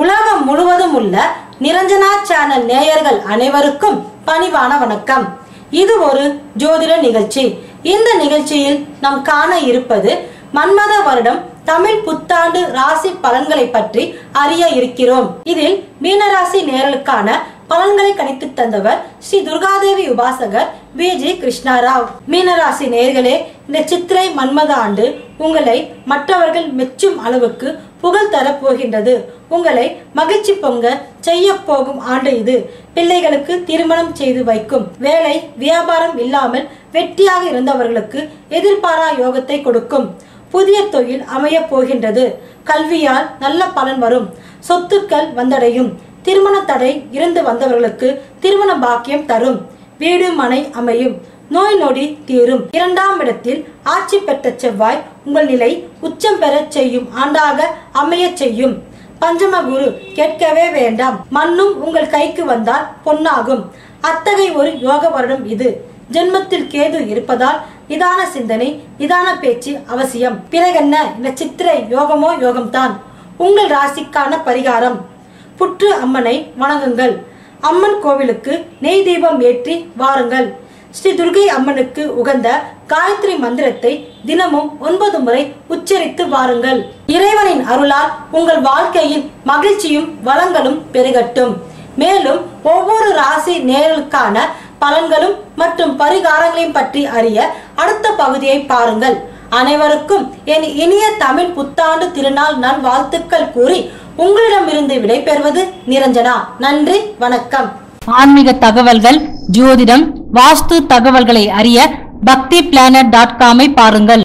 உலகம் முழுவதும் உள்ள நிரஞ்சனா சேனல் நேயர்கள் அனைவருக்கும் பணிவான வணக்கம். இது ஒரு ஜோதிட நிகழ்ச்சி. இந்த நிகழ்ச்சியில் நாம் காண இருப்பது மன்மத வருடம் தமிழ் புத்தாண்டு ராசி பலன்களை பற்றி அறிய இருக்கிறோம். இதில் மீனராசி நேரலுக்கான பலன்களை கணித்து தந்தவர் ஸ்ரீ துர்காதேவி உபாசகர் விஜி கிருஷ்ணாராவ். மீனராசி நேர்களே இந்த சித்திரை மன்மத ஆண்டு உங்களை மற்றவர்கள் மெச்சும் அளவுக்கு புகழ் தரப்போகின்றது உங்களை மகிழ்ச்சி பொங்க செய்ய போகும் ஆண்டு இது. பிள்ளைகளுக்கு திருமணம் செய்து வைக்கும் வேலை வியாபாரம் இல்லாமல் வெட்டியாக இருந்தவர்களுக்கு எதிர்பாரா யோகத்தை கொடுக்கும். புதிய தொழில் அமைய போகின்றது. கல்வியால் நல்ல பலன் வரும். சொத்துக்கள் வந்தடையும். திருமண தடை இருந்து வந்தவர்களுக்கு திருமண பாக்கியம் தரும். வீடு மனை அமையும். நோய் நொடி தீரும். இரண்டாம் இடத்தில் ஆட்சி பெற்ற செவ்வாய் உங்கள் நிலை உச்சம் பெறச் செய்யும். ஆண்டாக அமையச் செய்யும். பஞ்சம குரு கேட்கவே வேண்டாம். மண்ணும் உங்கள் கைக்கு வந்தால் பொன்னாகும். அத்தகைய ஒரு யோக வருடம் இது. ஜென்மத்தில் கேது இருப்பதால் நிதான சிந்தனை நிதான பேச்சு அவசியம். பிறகென்ன? இந்த சித்திரை யோகமோ யோகம்தான். உங்கள் ராசிக்கான பரிகாரம். புற்று அம்மனை வணங்குங்கள். அம்மன் கோவிலுக்கு நெய் தீபம் ஏற்றி வாருங்கள். ஸ்ரீ துர்கை அம்மனுக்கு உகந்த காயத்ரி மந்திரத்தை தினமும் ஒன்பது முறை உச்சரித்து வாருங்கள். இறைவனின் அருளால் உங்கள் வாழ்க்கையில் மகிழ்ச்சியும் வளங்களும் பெருகட்டும். மேலும் ஒவ்வொரு ராசி நேர்களுக்கான பலன்களும் மற்றும் பரிகாரங்களையும் பற்றி அறிய அடுத்த பகுதியை பாருங்கள். அனைவருக்கும் என் இனிய தமிழ் புத்தாண்டு திருநாள் நல் வாழ்த்துக்கள் கூறி உங்களிடமிருந்து விடைபெறுவது நிரஞ்சனா. நன்றி வணக்கம். ஆன்மீக தகவல்கள் ஜோதிடம் வாஸ்து தகவல்களை அறிய பக்தி பிளானட் டாட் காமை பாருங்கள்.